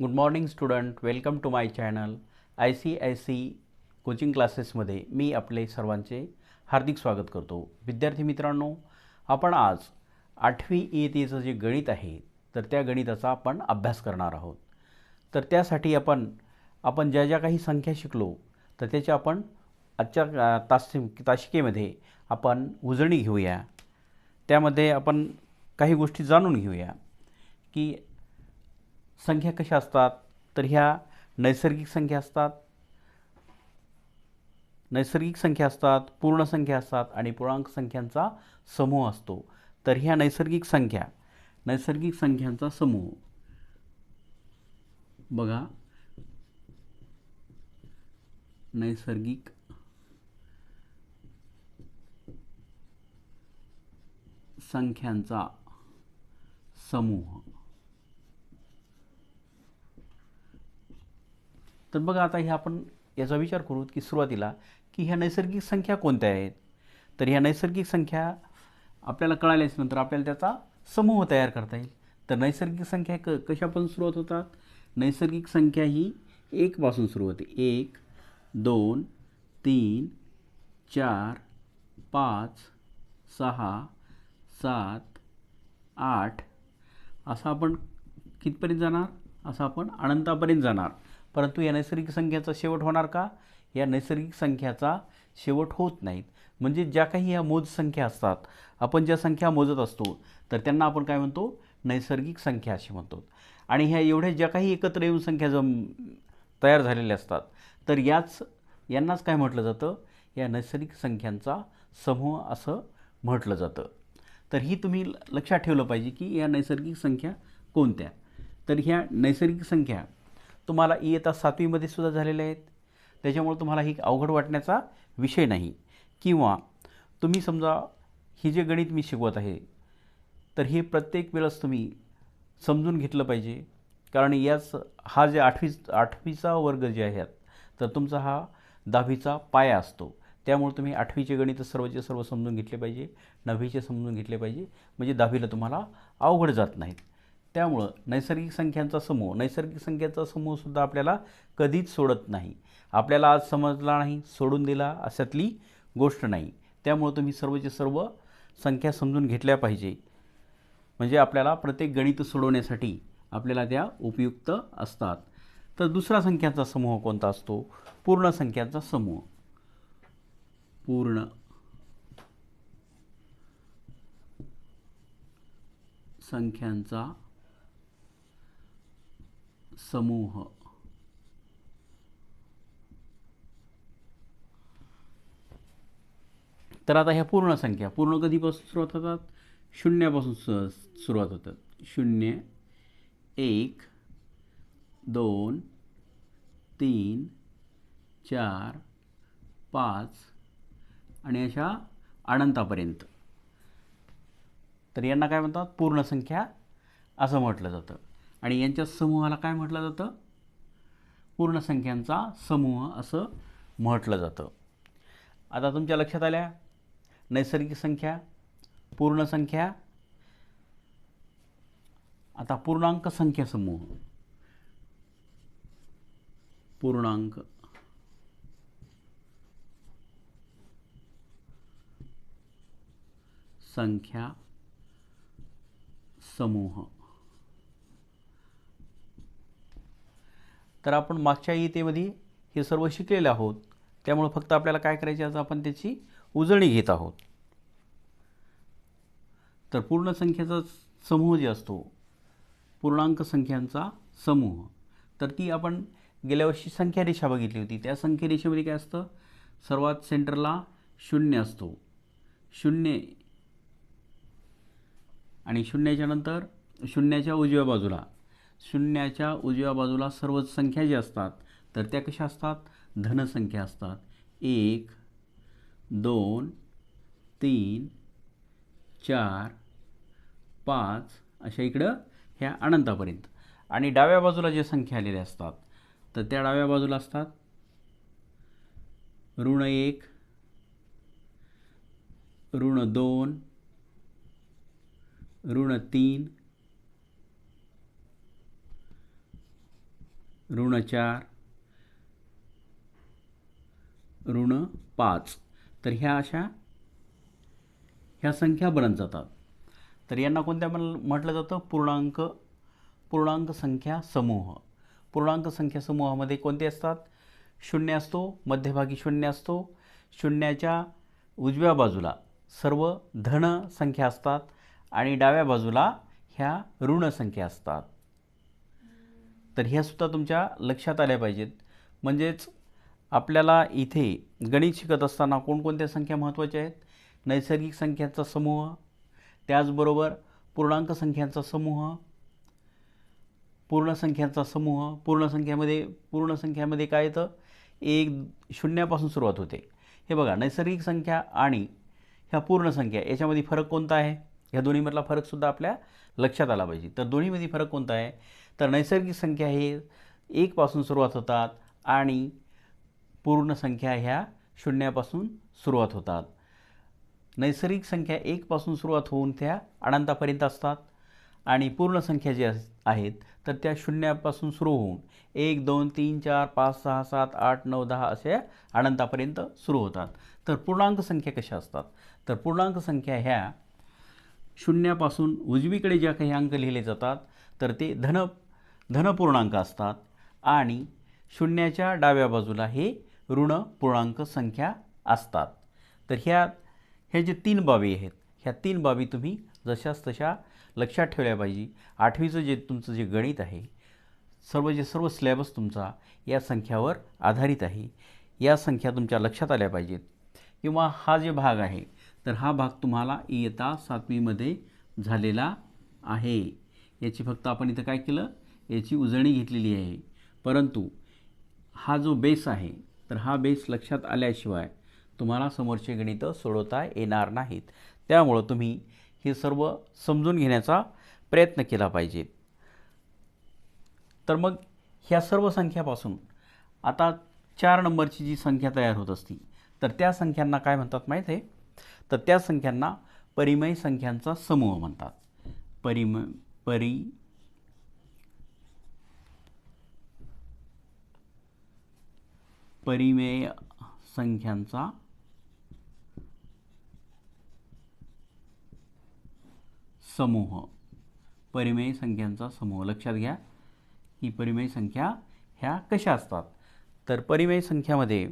Good morning student welcome to my channel I C I C coaching क्लासेसमध्ये मी आपले सर्वांचे हार्दिक स्वागत करतो. विद्यार्थी मित्रांनो आपण आज आठवी इयतेचं जे गणित आहे तर त्या गणिताचा आपण अभ्यास करणार आहोत. तर त्यासाठी आपण आपण ज्या ज्या काही संख्या शिकलो तर त्याच्या आपण आजच्या अ, तास तासिकेमध्ये आपण उजळणी घेऊया. त्यामध्ये आपण काही गोष्टी जाणून घेऊया की संख्या कशा असतात? तर ह्या नैसर्गिक संख्या असतात. नैसर्गिक संख्या असतात पूर्ण संख्या असतात आणि पूर्णांक संख्यांचा समूह असतो. तर ह्या नैसर्गिक संख्या नैसर्गिक संख्यांचा समूह. बघा. नैसर्गिक संख्यांचा समूह. तर बघा आता हे आपण याचा विचार करू की सुरुवातीला की ह्या नैसर्गिक संख्या कोणत्या आहेत? तर ह्या नैसर्गिक संख्या आपल्याला कळाल्याच नंतर आपल्याला त्याचा समूह तयार करता येईल. तर नैसर्गिक संख्या क कशापासून सुरुवात होतात? नैसर्गिक संख्या ही एकपासून सुरू होते. एक दोन तीन चार पाच सहा सात आठ. असं आपण कितपर्यंत जाणार? असं आपण अनंतापर्यंत जाणार. परंतु या नैसर्गिक संख्याचा शेवट होणार का? या नैसर्गिक संख्याचा शेवट होत नाहीत म्हणजे ज्या काही या मोज संख्या असतात आपण ज्या संख्या मोजत असतो तर त्यांना आपण काय म्हणतो? नैसर्गिक संख्या अशी म्हणतो. आणि ह्या एवढ्या ज्या काही एकत्र येऊन संख्या जम तयार झालेल्या असतात तर याच यांनाच काय म्हटलं जातं? या नैसर्गिक संख्यांचा समूह असं म्हटलं जातं. तर ही तुम्ही ल- लक्षात ठेवलं पाहिजे की या नैसर्गिक संख्या कोणत्या? तर ह्या नैसर्गिक संख्या तुम्हाला इयत्ता सातवीमध्ये सुद्धा झालेले आहेत. त्याच्यामुळे तुम्हाला ही अवघड वाटण्याचा विषय नाही. किंवा तुम्ही समजा ही जे गणित मी शिकवत आहे तर हे प्रत्येक वेळेस तुम्ही समजून घेतलं पाहिजे. कारण याच हा जे आठवी आठवीचा वर्ग जे आहेत तर तुमचा हा दहावीचा पाया असतो. त्यामुळे तुम्ही आठवीचे गणित सर्वचे सर्व समजून घेतले पाहिजे नववीचे समजून घेतले पाहिजे. म्हणजे दहावीला तुम्हाला अवघड जात नाहीत. त्यामुळं नैसर्गिक संख्यांचा समूह नैसर्गिक संख्यांचा समूहसुद्धा आपल्याला कधीच सोडत नाही. आपल्याला आज समजला नाही सोडून दिला अशातली गोष्ट नाही. त्यामुळं तुम्ही सर्वचे सर्व संख्या समजून घेतल्या पाहिजे. म्हणजे आपल्याला प्रत्येक गणित सोडवण्यासाठी आपल्याला त्या उपयुक्त असतात. तर दुसरा संख्यांचा समूह कोणता असतो? पूर्ण संख्यांचा समूह. पूर्ण संख्यांचा समूह. तर आता ह्या पूर्ण संख्या पूर्ण कधीपासून सुरुवात होतात? शून्यापासून सु सुरुवात होतात. शून्य एक दोन तीन चार पाच आणि अशा अनंतापर्यंत. तर यांना काय म्हणतात? पूर्ण संख्या असं म्हटलं जातं. आणि यांच्या समूहाला काय म्हटलं जातं? पूर्ण संख्यांचा समूह असं म्हटलं जातं. आता तुमच्या लक्षात आल्या? नैसर्गिक संख्या पूर्णसंख्या आता पूर्णांक संख्या समूह. पूर्णांक संख्या समूह. तर आपण मागच्या इयतेमध्ये हे सर्व शिकलेले आहोत. त्यामुळं फक्त आपल्याला काय करायचे आज आपण त्याची उजळणी घेत आहोत. तर पूर्ण संख्येचा समूह जे असतो पूर्णांक संख्यांचा समूह. तर ती आपण गेल्या वर्षी संख्या रेषा बघितली होती. त्या संख्या रेषेमध्ये काय असतं? सर्वात सेंटरला शून्य असतो. शून्य आणि शून्याच्या नंतर शून्याच्या उजव्या बाजूला. शून्याच्या उजव्या बाजूला सर्व संख्या ज्या असतात तर त्या कशा असतात? धनसंख्या असतात. एक दोन तीन चार पाच अशा इकडं ह्या अनंतापर्यंत. आणि डाव्या बाजूला ज्या संख्या आलेल्या असतात तर त्या डाव्या बाजूला असतात ऋण एक ऋण दोन ऋण तीन ऋण चार ऋण पाच. तर ह्या अशा ह्या संख्या बनत जातात. तर यांना कोणत्या म्हण म्हटलं जातं? पूर्णांक पूर्णांक संख्या समूह. पूर्णांक संख्या समूहामध्ये कोणते असतात? शून्य असतो मध्यभागी शून्य असतो. शून्याच्या उजव्या बाजूला सर्व धन संख्या असतात आणि डाव्या बाजूला ह्या ऋण संख्या असतात. तर ह्या सुद्धा तुमच्या लक्षात आल्या पाहिजेत. म्हणजेच आपल्याला इथे गणित शिकत असताना कोणकोणत्या संख्या महत्त्वाच्या आहेत? नैसर्गिक संख्यांचा समूह त्याचबरोबर पूर्णांक संख्यांचा समूह पूर्ण संख्यांचा समूह पूर्ण संख्यामध्ये पूर्ण संख्यामध्ये काय येतं? एक शून्यापासून सुरुवात होते. हे बघा नैसर्गिक संख्या आणि ह्या पूर्ण संख्या याच्यामध्ये फरक कोणता आहे? ह्या दोन्हीमधला फरकसुद्धा आपल्या लक्षात आला पाहिजे. तर दोन्हीमध्ये फरक कोणता आहे? तर नैसर्गिक संख्या हे एकपासून सुरुवात होतात आणि पूर्ण संख्या ह्या शून्यापासून सुरुवात होतात. नैसर्गिक संख्या एकपासून सुरुवात होऊन त्या अनंतापर्यंत असतात आणि पूर्ण संख्या ज्या आहेत तर त्या शून्यापासून सुरू होऊन एक दोन तीन चार पाच सहा सात आठ नऊ दहा अशा अनंतापर्यंत सुरू होतात. तर पूर्णांक संख्या कशा असतात? तर पूर्णांक संख्या ह्या शून्यापासून उजवीकडे ज्या काही अंक लिहिले जातात तर ते धन धनपूर्णांक असतात आणि शून्याच्या डाव्या बाजूला हे ऋण पूर्णांक संख्या असतात. तर ह्या ह्या जे तीन बाबी आहेत ह्या तीन बाबी तुम्ही जशाच तशा लक्षात ठेवल्या पाहिजे. आठवीचं जे तुमचं जे गणित आहे सर्व जे सर्व सिलेबस तुमचा या संख्यावर आधारित आहे. या संख्या तुमच्या लक्षात आल्या पाहिजेत. किंवा हा जे भाग आहे तर हा भाग तुम्हाला इयता सातवीमध्ये झालेला आहे. याची फक्त आपण इथं काय केलं? याची उजळणी घेतलेली आहे. परंतु हा जो बेस आहे तर हा बेस लक्षात आल्याशिवाय तुम्हाला समोरचे गणितं सोडवता येणार नाहीत. त्यामुळं तुम्ही हे सर्व समजून घेण्याचा प्रयत्न केला पाहिजे. तर मग ह्या सर्व संख्यापासून आता चार नंबरची जी संख्या तयार होत असती तर त्या संख्यांना काय म्हणतात माहीत आहे? तर त्या संख्यांना परिमय संख्यांचा समूह म्हणतात. परिम परि परिमेय संख्यांचा समूह. परिमेय संख्यांचा समूह. लक्षात घ्या की परिमेय संख्या ह्या कशा असतात? तर परिमेय संख्यामध्ये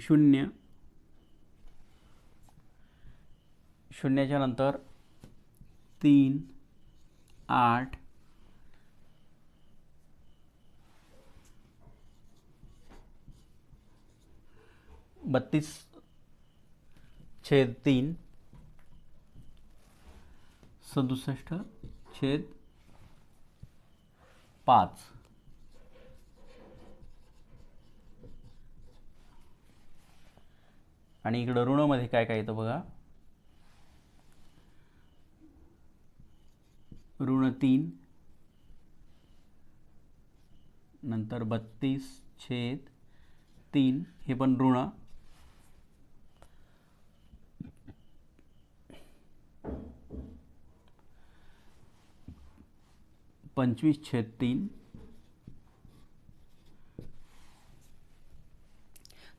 शून्य शून्याच्या नंतर तीन आठ बत्तीस छेद तीन सदुसष्ट छेद पाच. आणि इकडं ऋणमध्ये काय काय येतं बघा? ऋण तीन नंतर बत्तीस छेद तीन हे पण ऋण. पंचवीस छेद तीन.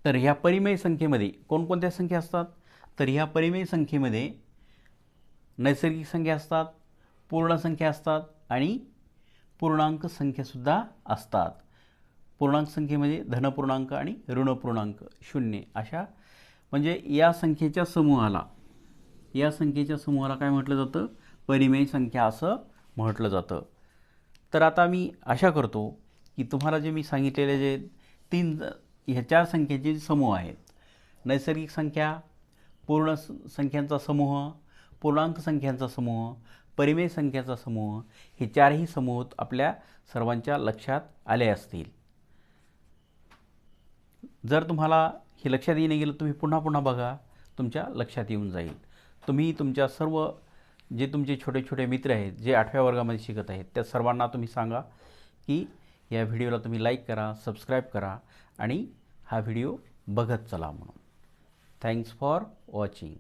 तर ह्या परिमेय संख्येमध्ये कोणकोणत्या संख्या असतात? तर ह्या परिमेय संख्येमध्ये नैसर्गिक संख्या असतात पूर्ण संख्या असतात आणि पूर्णांक संख्यासुद्धा असतात. पूर्णांक संख्येमध्ये धनपूर्णांक आणि ऋणपूर्णांक शून्य अशा म्हणजे या संख्येच्या समूहाला या संख्येच्या समूहाला काय म्हटलं जातं? परिमेय संख्या असं म्हटलं जातं. तर आता मी आशा करतो की तुम्हाला जे मी सांगितलेले जे तीन ह्या चार संख्येचे जे समूह आहेत. नैसर्गिक संख्या पूर्ण संख्यांचा समूह पूर्णांक संख्यांचा समूह परिमेय संख्याचा समूह हे चारही समूह आपल्या सर्वांच्या लक्षात आले असतील. जर तुम्हाला हे लक्षात येणे गेलं तुम्ही पुन्हा पुन्हा बघा तुमच्या लक्षात येऊन जाईल. तुम्ही तुमच्या सर्व जे तुमचे छोटे छोटे मित्र आहेत जे आठव्या वर्गामध्ये शिकत आहेत त्या सर्वांना तुम्ही सांगा की या व्हिडिओला तुम्ही लाईक करा सबस्क्राईब करा आणि हा व्हिडिओ बघत चला म्हणून. Thanks for watching.